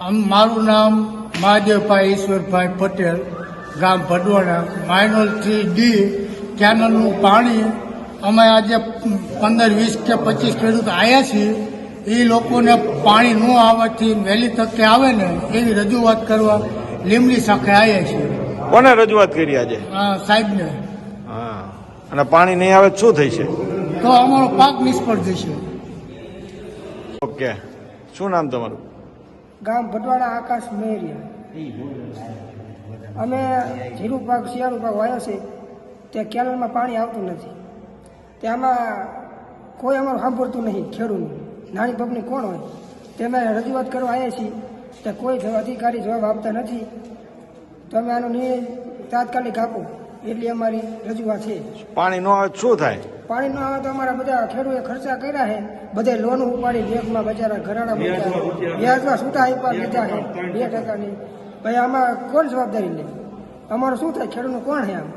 મારું નામ મહાદેવભાઈ ઈશ્વરભાઈ પટેલ ગામ ભડવાડા માઇનોલ થ્રી ડી કેનલનું પાણી. અમે આજે પંદર વીસ કે પચીસ ખેડૂત આવ્યા છીએ. એ લોકોને પાણી ન આવવાથી વહેલી તકે આવે ને એવી રજૂઆત કરવા લીમડી શાખે આવ્યા છીએ. કોને રજૂઆત કરી આજે? સાહેબ સાહેબને. હા. અને પાણી નહીં આવે શું થઈ છે તો અમારો પાક નિષ્ફળ જશે. ઓકે. શું નામ તમારું? ગામ ભટવાડા આકાશ મેરિયા. અમે જીરું પાક શિયાળુ પાક વાયો છે તે કેનલમાં પાણી આવતું નથી. તે આમાં કોઈ અમારું સાંભળતું નહીં ખેડૂતનું નાની પગની કોણ હોય? તેમે રજૂઆત કરવા આવ્યા છીએ તે કોઈ અધિકારી જવાબ આપતા નથી. તમે આનું નિર્ણય તાત્કાલિક આપો. એટલી અમારી રજૂઆત છે. પાણી ન આવે શું થાય? પાણી ન આવે તો અમારા બધા ખેડૂએ ખર્ચા કર્યા છે. બધે લોન ઉપાડી બેંકમાં બચારા ઘરાડા વ્યાજમાં છૂટા આપ્યા લીધા છે. બે ટકાની. ભાઈ આમાં કોણ જવાબદારી લે? અમારું શું થાય? ખેડૂતનું કોણ છે આમ?